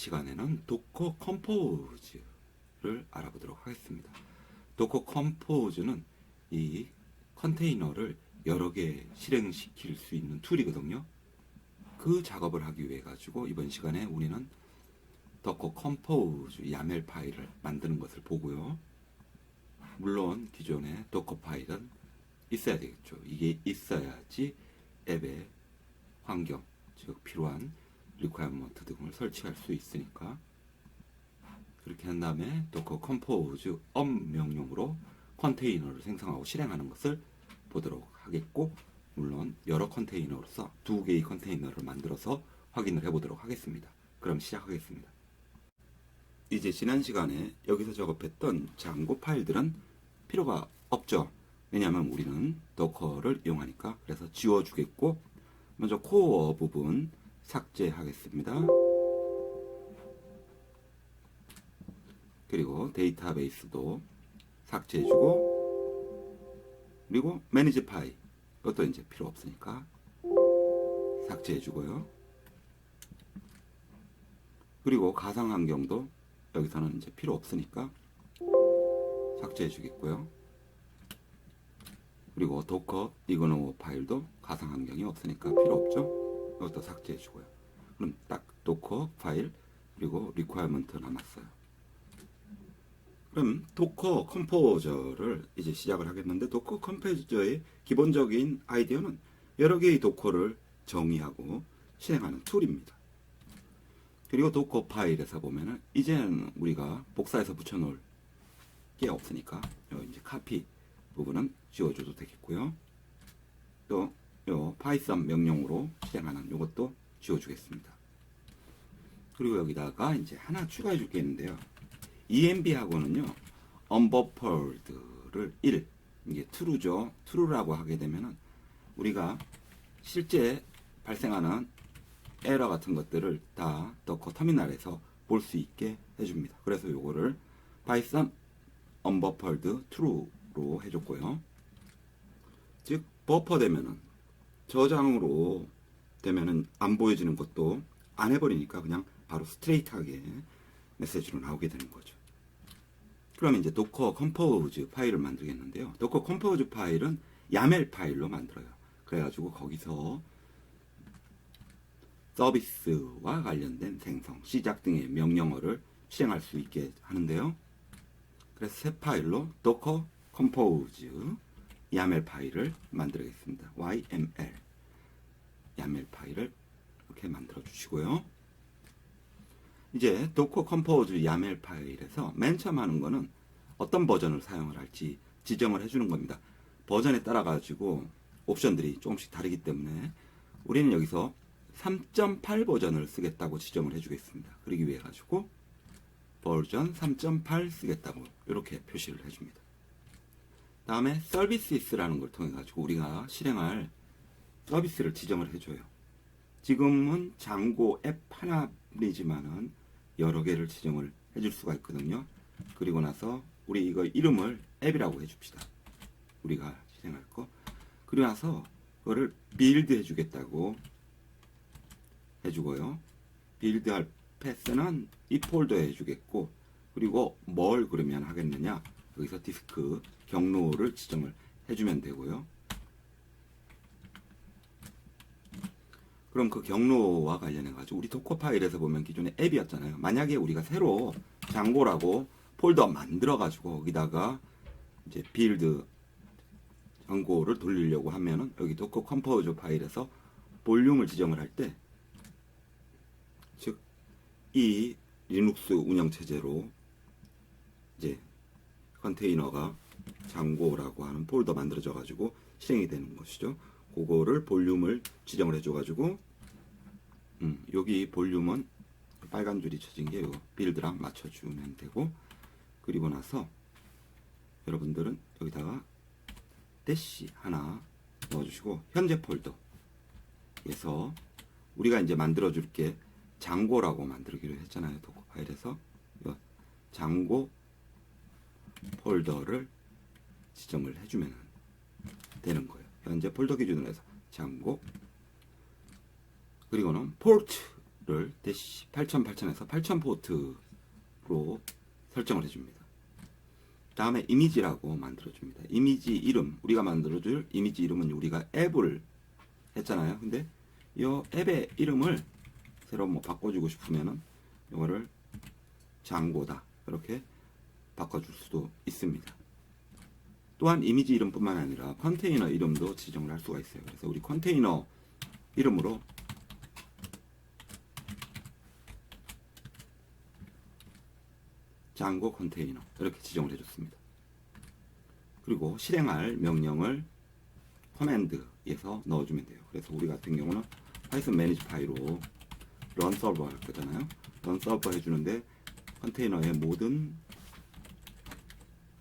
시간에는 도커 컴포즈를 알아보도록 하겠습니다. 도커 컴포즈는 이 컨테이너를 여러 개 실행시킬 수 있는 툴이거든요. 그 작업을 하기 위해 가지고 이번 시간에 우리는 도커 컴포즈 야멜 파일을 만드는 것을 보고요. 물론 기존의 도커 파일은 있어야 되겠죠. 이게 있어야지 앱의 환경, 즉 필요한 리퀘어먼트 등을 설치할 수 있으니까 그렇게 한 다음에 도커 컴포즈 엄 명령으로 컨테이너를 생성하고 실행하는 것을 보도록 하겠고 물론 여러 컨테이너로서 두 개의 컨테이너를 만들어서 확인을 해보도록 하겠습니다. 그럼 시작하겠습니다. 이제 지난 시간에 여기서 작업했던 장고 파일들은 필요가 없죠. 왜냐하면 우리는 도커를 이용하니까 그래서 지워주겠고 먼저 코어 부분 삭제하겠습니다. 그리고 데이터베이스도 삭제해주고 그리고 매니지 파일 이것도 이제 필요 없으니까 삭제해주고요. 그리고 가상 환경도 여기서는 이제 필요 없으니까 삭제해주겠고요. 그리고 도커 이그노 파일도 가상 환경이 없으니까 필요 없죠. 이것도 삭제해 주고요. 그럼 딱 도커 파일 그리고 리퀘어먼트 남았어요. 그럼 도커 컴포저를 이제 시작을 하겠는데 도커 컴포저의 기본적인 아이디어는 여러 개의 도커를 정의하고 실행하는 툴입니다. 그리고 도커 파일에서 보면은 이제는 우리가 복사해서 붙여놓을 게 없으니까 요 이제 카피 부분은 지워줘도 되겠고요. 또 요 파이썬 명령으로 실행하는 요것도 지워주겠습니다. 그리고 여기다가 이제 하나 추가해 줄 게 있는데요. EMB하고는요, unbuffered를 1, 이게 true죠. true라고 하게 되면은 우리가 실제 발생하는 에러 같은 것들을 다 더커 터미널에서 볼 수 있게 해줍니다. 그래서 요거를 python unbuffered true로 해줬고요. 즉, 버퍼 되면은 저장으로 되면은 안 보여지는 것도 안 해버리니까 그냥 바로 스트레이트하게 메시지로 나오게 되는 거죠. 그러면 이제 도커 컴포즈 파일을 만들겠는데요. 도커 컴포즈 파일은 야멜 파일로 만들어요. 그래가지고 거기서 서비스와 관련된 생성, 시작 등의 명령어를 실행할 수 있게 하는데요. 그래서 새 파일로 docker compose YAML 파일을 만들겠습니다. YML YAML 파일을 이렇게 만들어 주시고요. 이제 docker compose YAML 파일에서 맨 처음 하는 거는 어떤 버전을 사용을 할지 지정을 해주는 겁니다. 버전에 따라 가지고 옵션들이 조금씩 다르기 때문에 우리는 여기서 3.8 버전을 쓰겠다고 지정을 해주겠습니다. 그러기 위해 가지고 버전 3.8 쓰겠다고 이렇게 표시를 해줍니다. 다음에 서비스라는 걸 통해 가지고 우리가 실행할 서비스를 지정을 해줘요. 지금은 장고 앱 하나이지만은 여러 개를 지정을 해줄 수가 있거든요. 그리고 나서 우리 이거 이름을 앱이라고 해줍시다. 우리가 실행할 거. 그리고 나서 그거를 빌드 해주겠다고 해주고요. 빌드할 패스는 이 폴더에 해주겠고 그리고 뭘 그러면 하겠느냐 여기서 디스크 경로를 지정을 해주면 되고요. 그럼 그 경로와 관련해 가지고 우리 도커 파일에서 보면 기존에 앱이었잖아요. 만약에 우리가 새로 장고라고 폴더 만들어 가지고 거기다가 이제 빌드 장고를 돌리려고 하면은 여기 도커 컴포저 파일에서 볼륨을 지정을 할 때 즉 이 리눅스 운영 체제로 이제 컨테이너가 장고라고 하는 폴더 만들어져 가지고 실행이 되는 것이죠. 그거를 볼륨을 지정을 해줘 가지고 음, 여기 볼륨은 빨간 줄이 쳐진 게 요 빌드랑 맞춰주면 되고 그리고 나서 여러분들은 여기다가 대시 하나 넣어주시고 현재 폴더에서 우리가 이제 만들어 줄 게 장고라고 만들기로 했잖아요 도커 파일에서 요 장고 폴더를 지정을 해주면 되는 거예요. 현재 폴더 기준으로 해서 장고 그리고는 포트를 포트를 대시 8000, 8000에서 8000 포트로 설정을 해줍니다. 다음에 이미지라고 만들어줍니다. 이미지 이름, 우리가 만들어줄 이미지 이름은 우리가 앱을 했잖아요. 근데 이 앱의 이름을 새로 뭐 바꿔주고 싶으면은 이거를 장고다 이렇게 바꿔줄 수도 있습니다. 또한 이미지 이름뿐만 아니라 컨테이너 이름도 지정을 할 수가 있어요. 그래서 우리 컨테이너 이름으로 장고 컨테이너 이렇게 지정을 해줬습니다. 그리고 실행할 명령을 커맨드에서 넣어주면 돼요. 그래서 우리 같은 경우는 파이썬 매니지 파이로 런 서버 할 거잖아요. 런 서버 해주는데 컨테이너의 모든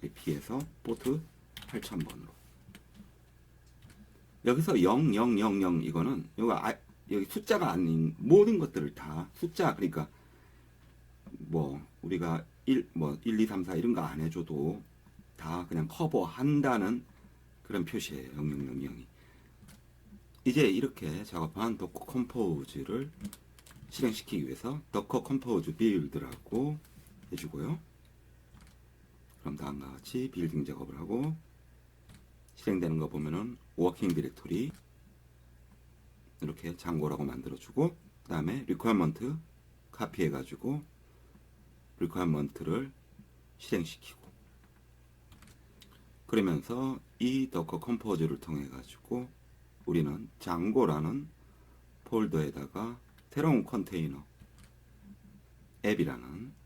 IP에서 포트 8000번으로 여기서 0000 이거는 여기, 아, 여기 숫자가 아닌 모든 것들을 다 숫자 그러니까 뭐 우리가 1, 뭐 1, 2, 3, 4 이런 거 안 해줘도 다 그냥 커버한다는 그런 표시예요. 0000이. 이제 이렇게 작업한 도커 컴포즈를 실행시키기 위해서 도커 컴포즈 빌드라고 해주고요. 그럼 다음과 같이 빌딩 작업을 하고 실행되는 거 보면은 워킹 디렉토리 이렇게 장고라고 만들어주고 그 다음에 리퀘어먼트 카피해 가지고 리퀘어먼트를 실행시키고 그러면서 이 더커 컴포즈를 통해 가지고 우리는 장고라는 폴더에다가 새로운 컨테이너 앱이라는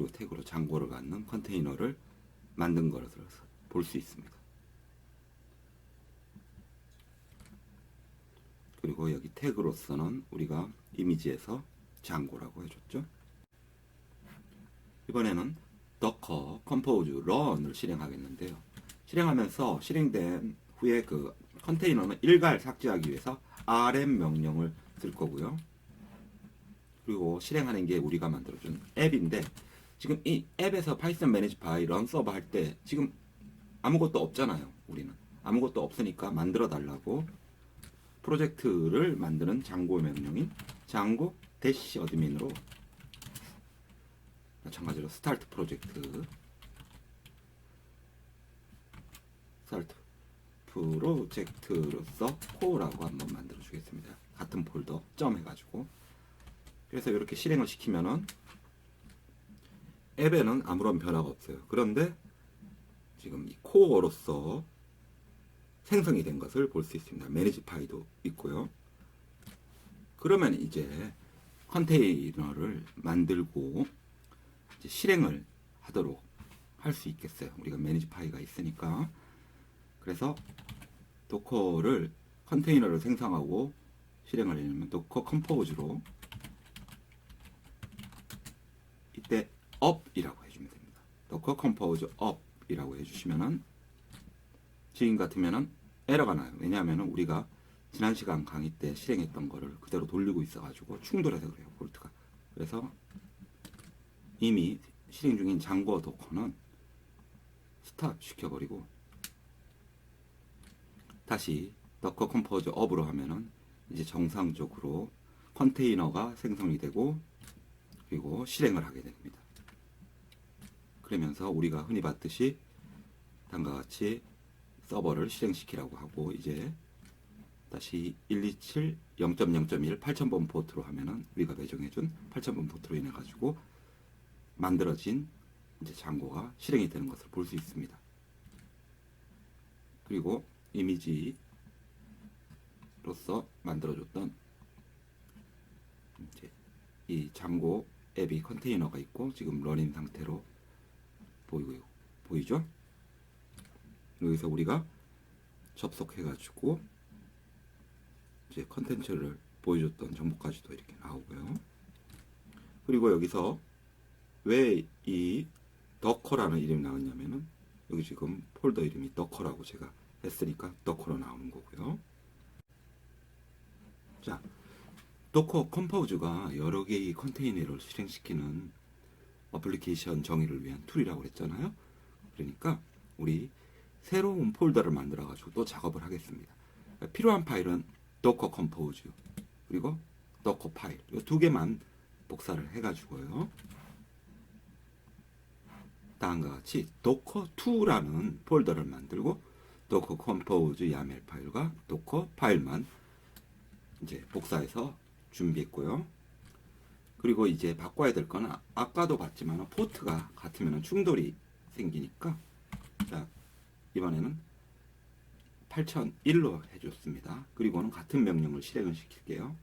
그리고 태그로 장고를 갖는 컨테이너를 만든 것을 볼수 있습니다. 그리고 여기 태그로서는 우리가 이미지에서 장고라고 해줬죠. 이번에는 docker compose run을 실행하겠는데요. 실행하면서 실행된 후에 그 컨테이너는 일괄 삭제하기 위해서 rm 명령을 쓸 거고요. 그리고 실행하는 게 우리가 만들어준 앱인데 지금 이 앱에서 파이썬 매니지 바이 런 서버 할 때 지금 아무것도 없잖아요. 우리는 아무것도 없으니까 만들어 달라고 프로젝트를 만드는 장고 명령인 장고 대시 어드민으로 마찬가지로 스타트 프로젝트 스타트 프로젝트로서 코어라고 한번 만들어 주겠습니다. 같은 폴더 점 해가지고 그래서 이렇게 실행을 시키면은 앱에는 아무런 변화가 없어요. 그런데 지금 이 코어로서 생성이 된 것을 볼 수 있습니다. 매니지 파이도 있고요. 그러면 이제 컨테이너를 만들고 이제 실행을 하도록 할 수 있겠어요. 우리가 매니지 파이가 있으니까. 그래서 도커를 컨테이너를 생성하고 실행을 하려면 도커 컴포즈로 이때 up이라고 해주면 됩니다. 도커 컴포즈 up이라고 해주시면은 지금 같으면은 에러가 나요. 왜냐하면 우리가 지난 시간 강의 때 실행했던 거를 그대로 돌리고 있어가지고 충돌해서 그래요. 볼트가. 그래서 이미 실행 중인 장고 도커는 스탑 시켜버리고 다시 더커 컴포즈 업으로 하면은 이제 정상적으로 컨테이너가 생성이 되고 그리고 실행을 하게 됩니다. 그러면서 우리가 흔히 봤듯이 다음과 같이 서버를 실행시키라고 하고 이제 다시 127 0.0.1 8000번 포트로 하면은 우리가 배정해준 8000번 포트로 인해 가지고 만들어진 이제 장고가 실행이 되는 것을 볼 수 있습니다. 그리고 이미지로서 만들어줬던 이제 이 장고 앱이 컨테이너가 있고 지금 러닝 상태로 보이고 보이죠? 여기서 우리가 접속해가지고 이제 컨텐츠를 보여줬던 정보까지도 이렇게 나오고요. 그리고 여기서 왜 이 더커라는 이름이 나왔냐면은 여기 지금 폴더 이름이 더커라고 제가 했으니까 더커로 나오는 거고요. 자, 도커 컴포즈가 여러 개의 컨테이너를 실행시키는 어플리케이션 정의를 위한 툴이라고 그랬잖아요. 그러니까 우리 새로운 폴더를 만들어 가지고 또 작업을 하겠습니다. 필요한 파일은 docker compose 그리고 도커 파일 이 두 개만 복사를 해 가지고요. 다음과 같이 docker2라는 폴더를 만들고 docker compose YAML 파일과 docker 파일만 이제 복사해서 준비했고요. 그리고 이제 바꿔야 될 거는 아까도 봤지만 포트가 같으면 충돌이 생기니까 자 이번에는 8001로 해줬습니다. 그리고는 같은 명령을 실행을 시킬게요.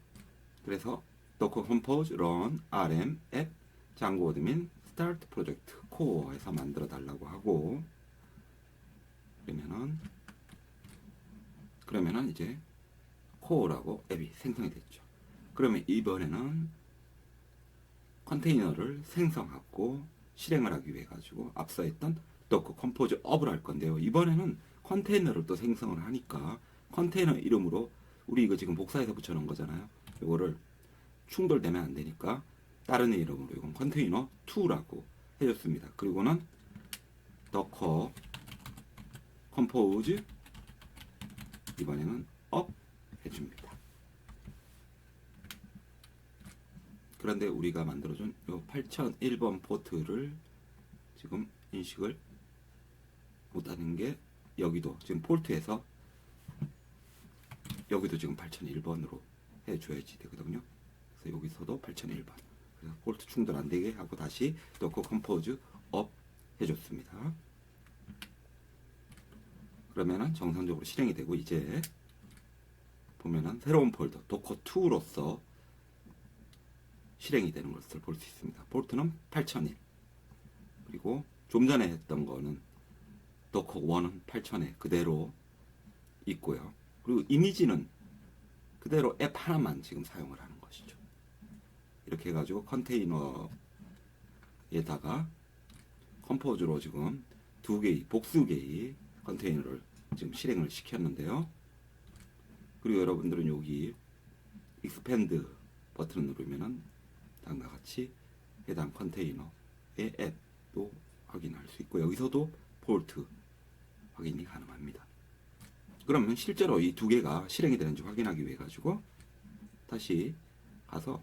그래서 docker compose run rm app 장고 어드민 start project core에서 만들어 달라고 하고 그러면은 그러면은 이제 core라고 앱이 생성이 됐죠. 그러면 이번에는 컨테이너를 생성하고 실행을 하기 위해 가지고 앞서 했던 docker compose up을 할 건데요. 이번에는 컨테이너를 또 생성을 하니까 컨테이너 이름으로 우리 이거 지금 복사해서 붙여놓은 거잖아요. 이거를 충돌되면 안 되니까 다른 이름으로 이건 컨테이너 2라고 해줬습니다. 그리고는 docker compose 이번에는 up 해줍니다. 그런데 우리가 만들어준 요 8001번 포트를 지금 인식을 못하는 게 여기도 지금 폴트에서 여기도 지금 8001번으로 해줘야지 되거든요. 그래서 여기서도 8001번. 그래서 폴트 충돌 안 되게 하고 다시 도커 컴포즈 업 해줬습니다. 그러면은 정상적으로 실행이 되고 이제 보면은 새로운 폴더 도커 2로서 실행이 되는 것을 볼 수 있습니다. 폴트는 8001 그리고 좀 전에 했던 거는 도커 1은 8000에 그대로 있고요. 그리고 이미지는 그대로 앱 하나만 지금 사용을 하는 것이죠. 이렇게 해가지고 컨테이너에다가 컴포즈로 지금 두 개의 복수 개의 컨테이너를 지금 실행을 시켰는데요. 그리고 여러분들은 여기 익스펜드 버튼을 누르면은 다음과 같이 해당 컨테이너의 앱도 확인할 수 있고 여기서도 폴트 확인이 가능합니다. 그러면 실제로 이 두 개가 실행이 되는지 확인하기 위해 가지고 다시 가서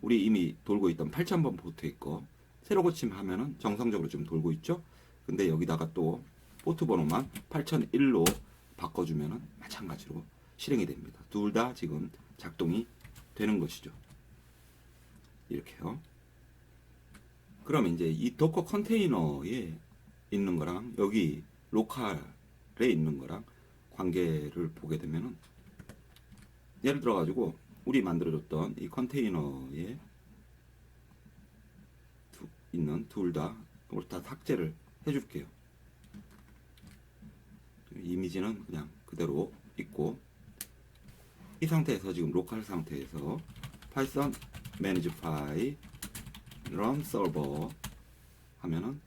우리 이미 돌고 있던 8000번 포트 있고 새로 고침하면은 정상적으로 지금 돌고 있죠. 근데 여기다가 또 포트 번호만 8001로 바꿔주면은 마찬가지로 실행이 됩니다. 둘 다 지금 작동이 되는 것이죠. 이렇게요. 그럼 이제 이 도커 컨테이너에 있는 거랑 여기 로컬에 있는 거랑 관계를 보게 되면은 예를 들어 가지고 우리 만들어줬던 이 컨테이너에 두- 있는 둘 다 이걸 다 삭제를 해줄게요. 이미지는 그냥 그대로 있고 이 상태에서 지금 로컬 상태에서 파이썬 매니지 파이 run server 하면은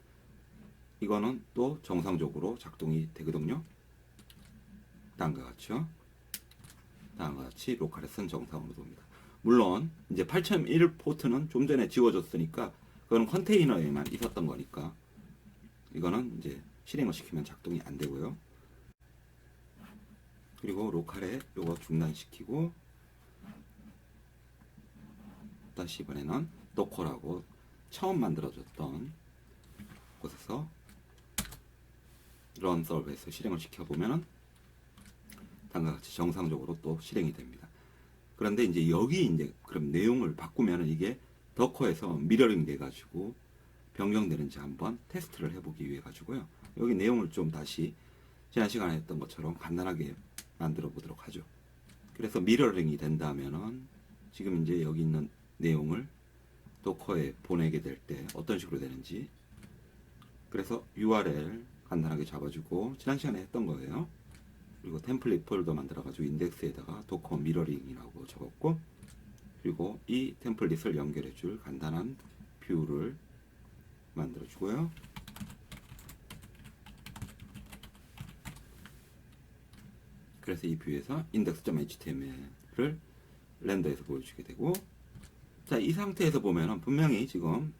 이거는 또 정상적으로 작동이 되거든요. 다음과 같이요. 다음과 같이 로컬에서는 정상으로 돕니다. 물론 이제 8001 포트는 좀 전에 지워졌으니까 그거는 컨테이너에만 있었던 거니까 이거는 이제 실행을 시키면 작동이 안 되고요. 그리고 로컬에 요거 중단시키고 다시 이번에는 도커라고 처음 만들어졌던 곳에서 런 서버에서 실행을 시켜보면은 다음과 같이 정상적으로 또 실행이 됩니다. 그런데 이제 여기 이제 그럼 내용을 바꾸면은 이게 더커에서 미러링 돼 가지고 변경되는지 한번 테스트를 해보기 위해 가지고요. 여기 내용을 좀 다시 지난 시간에 했던 것처럼 간단하게 만들어 보도록 하죠. 그래서 미러링이 된다면은 지금 이제 여기 있는 내용을 도커에 보내게 될 때 어떤 식으로 되는지 그래서 URL 간단하게 잡아주고 지난 시간에 했던 거예요. 그리고 템플릿 폴더 만들어가지고 인덱스에다가 도커 미러링이라고 적었고 그리고 이 템플릿을 연결해줄 간단한 뷰를 만들어주고요. 그래서 이 뷰에서 index.html을 렌더에서 보여주게 되고 자 이 상태에서 보면은 분명히 지금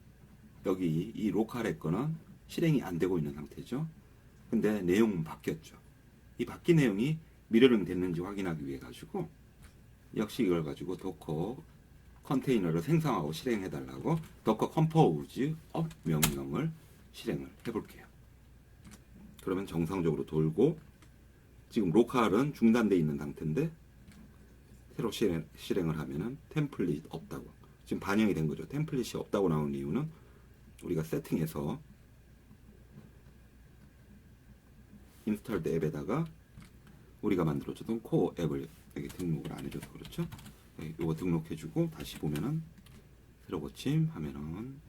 여기 이 로컬의 거는 실행이 안 되고 있는 상태죠. 근데 내용은 바뀌었죠. 이 바뀐 내용이 미러링 됐는지 확인하기 위해 가지고 역시 이걸 가지고 도커 컨테이너를 생성하고 실행해 달라고 docker 명령을 실행을 해 볼게요. 그러면 정상적으로 돌고 지금 로컬은 중단돼 있는 상태인데 새로 실행, 실행 을 하면은 템플릿 없다고 지금 반영이 된 거죠. 템플릿이 없다고 나오는 이유는 우리가 세팅해서 인스톨드 앱에다가 우리가 만들어줬던 코어 앱을 여기 등록을 안 해줘서 그렇죠. 네, 요거 등록해주고 다시 보면은 새로 고침 하면은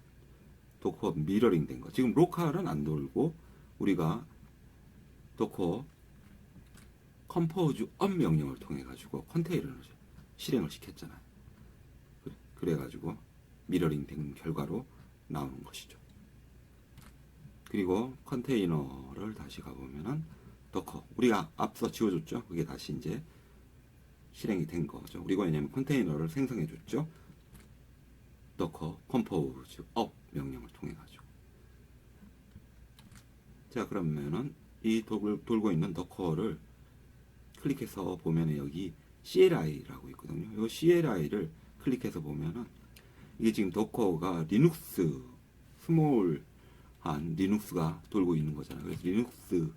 도커 미러링 된 거. 지금 로컬은 안 돌고 우리가 도커 컴포즈 업 명령을 통해 가지고 컨테이너를 실행을 시켰잖아요. 그래- 그래가지고 미러링 된 결과로 나오는 것이죠. 그리고 컨테이너를 다시 가보면은 도커 우리가 앞서 지워줬죠. 그게 다시 이제 실행이 된 거죠. 우리가 왜냐면 컨테이너를 생성해 줬죠. 도커 컴포즈 업 명령을 통해 가지고 자 그러면은 이 돌, 돌고 있는 도커를 클릭해서 보면은 여기 CLI라고 있거든요. 이 CLI를 클릭해서 보면은 이게 지금 도커가 리눅스 스몰한 리눅스가 돌고 있는 거잖아요. 그래서 리눅스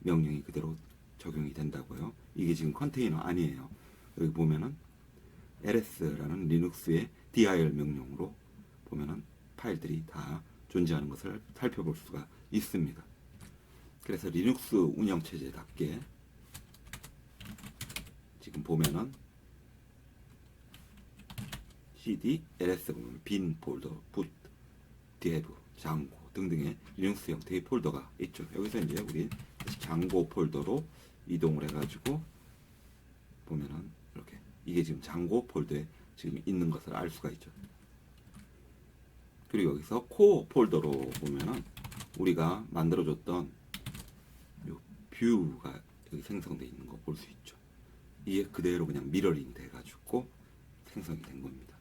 명령이 그대로 적용이 된다고요. 이게 지금 컨테이너 아니에요. 여기 보면은 ls라는 리눅스의 dir 명령으로 보면은 파일들이 다 존재하는 것을 살펴볼 수가 있습니다. 그래서 리눅스 운영체제답게 지금 보면은 cd, ls 빈 폴더, 붓, 디브, 장고 등등의 리눅스 형태의 폴더가 있죠. 여기서 이제 우리 장고 폴더로 이동을 해가지고 보면은 이렇게 이게 지금 장고 폴더에 지금 있는 것을 알 수가 있죠. 그리고 여기서 코어 폴더로 보면은 우리가 만들어줬던 요 뷰가 여기 생성되어 있는 거 볼 수 있죠. 이게 그대로 그냥 미러링 돼가지고 생성이 된 겁니다.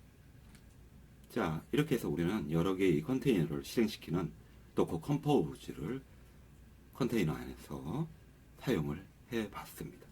자, 이렇게 해서 우리는 여러 개의 컨테이너를 실행시키는 도커 컴포즈를 컨테이너 안에서 사용을 해 봤습니다.